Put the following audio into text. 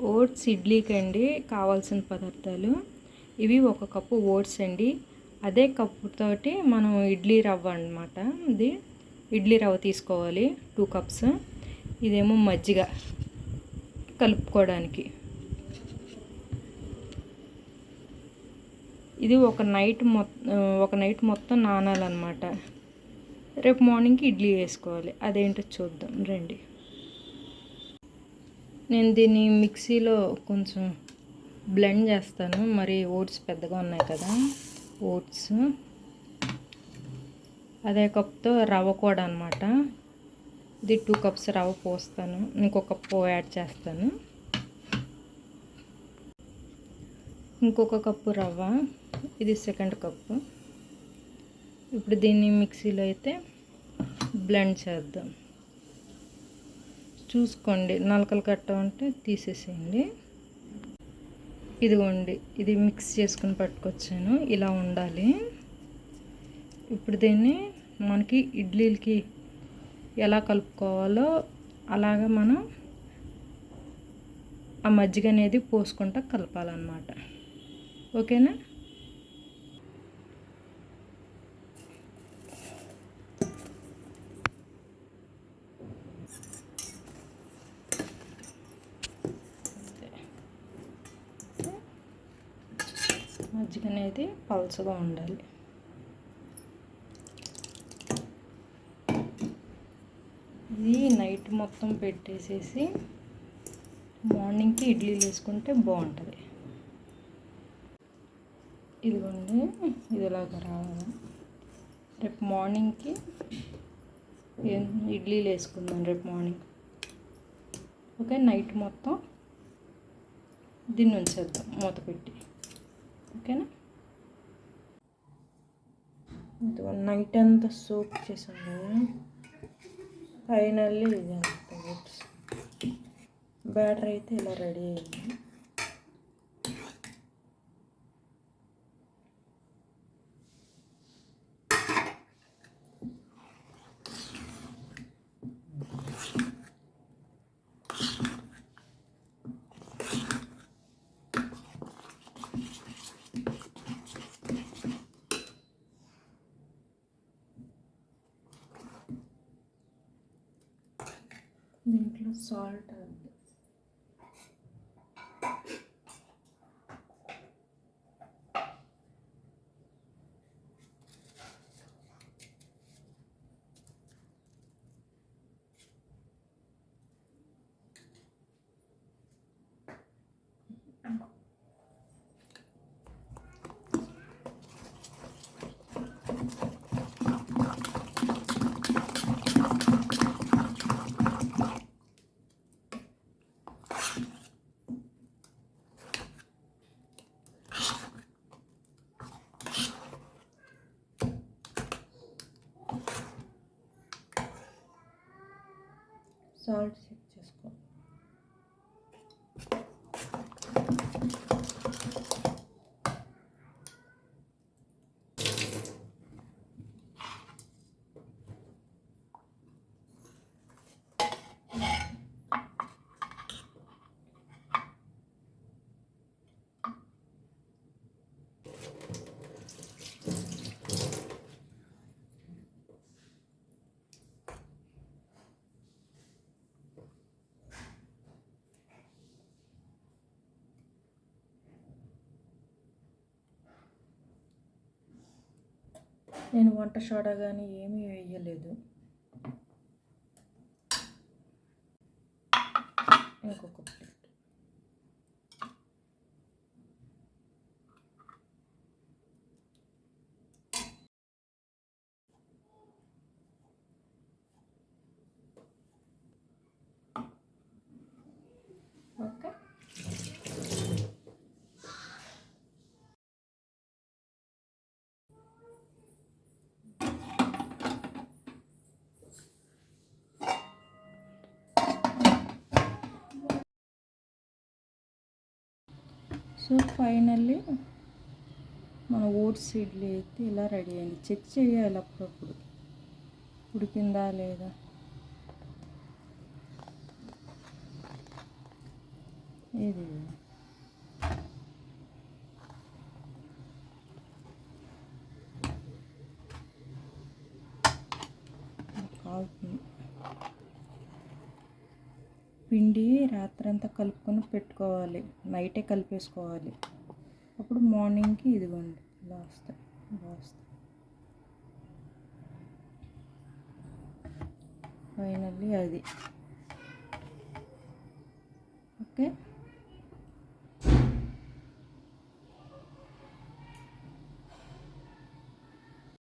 Oats ఇడ్లీకి అండి కావాల్సిన పదార్థాలు. ఇవి ఒక కప్పు ఓట్స్ అండి. అదే కప్పుతోటి మనం ఇడ్లీ రవ్వ అనమాట ఇది ఇడ్లీ రవ్వ తీసుకోవాలి టూ కప్స్. ఇదేమో మజ్జిగ కలుపుకోవడానికి. ఇది ఒక నైట్ మొ ఒక నైట్ మొత్తం నానాలన్నమాట. రేపు మార్నింగ్కి ఇడ్లీ వేసుకోవాలి. అదేంటో చూద్దాం రండి. నేను దీన్ని మిక్సీలో కొంచెం బ్లెండ్ చేస్తాను. మరి ఓట్స్ పెద్దగా ఉన్నాయి కదా ఓట్స్. అదే కప్తో రవ్వ కూడా అనమాట ఇది టూ కప్స్ రవ్వ పోస్తాను. ఇంకొక కప్పు యాడ్ చేస్తాను. ఇంకొక కప్పు రవ్వ ఇది సెకండ్ కప్పు. ఇప్పుడు దీన్ని మిక్సీలో అయితే బ్లెండ్ చేద్దాం. చూసుకోండి. నలకలు కట్ట ఉంటే తీసేసేయండి. ఇదిగోండి. ఇది మిక్స్ చేసుకుని పట్టుకొచ్చాను. ఇలా ఉండాలి. ఇప్పుడు దీన్ని మనకి ఇడ్లీలకి ఎలా కలుపుకోవాలో అలాగా మనం ఆ మజ్జిగ అనేది పోసుకుంటా కలపాలన్నమాట. ఓకేనా? మజ్జిగ అనేది పలుచగా ఉండాలి. ఇది నైట్ మొత్తం పెట్టేసేసి మార్నింగ్కి ఇడ్లీలు వేసుకుంటే బాగుంటుంది. ఇదిగోండి ఇది ఇలాగ రావాలి. రేపు మార్నింగ్కి ఇడ్లీలు వేసుకుందాం రేపు మార్నింగ్. ఓకే నైట్ మొత్తం దీన్ని ఉంచేద్దాం మూత పెట్టి. ఓకేనా? నైట్ అంతా సోప్ చేసాం కదా. ఫైనల్లీ ఇది అంత బ్యాటర్ అయితే ఇలా రెడీ అయింది. salt सॉल्ट నేను వంట సోడా కానీ ఏమీ వేయలేదు. ఇంకొక సో ఫైనల్లీ మన ఓట్స్ ఇడ్లీ అయితే ఇలా రెడీ అయింది. చెక్ చేయాలి అప్పుడప్పుడు. ఉడికిందా లేదా? ఇది పిండి రాత్రంతా కలుపుకొని పెట్టుకోవాలి. నైటే కలిపేసుకోవాలి. అప్పుడు మార్నింగ్కి ఇదిగోండి ఇలా వస్తాయి ఇలా వస్తాయి. ఫైనల్లీ అది. ఓకే?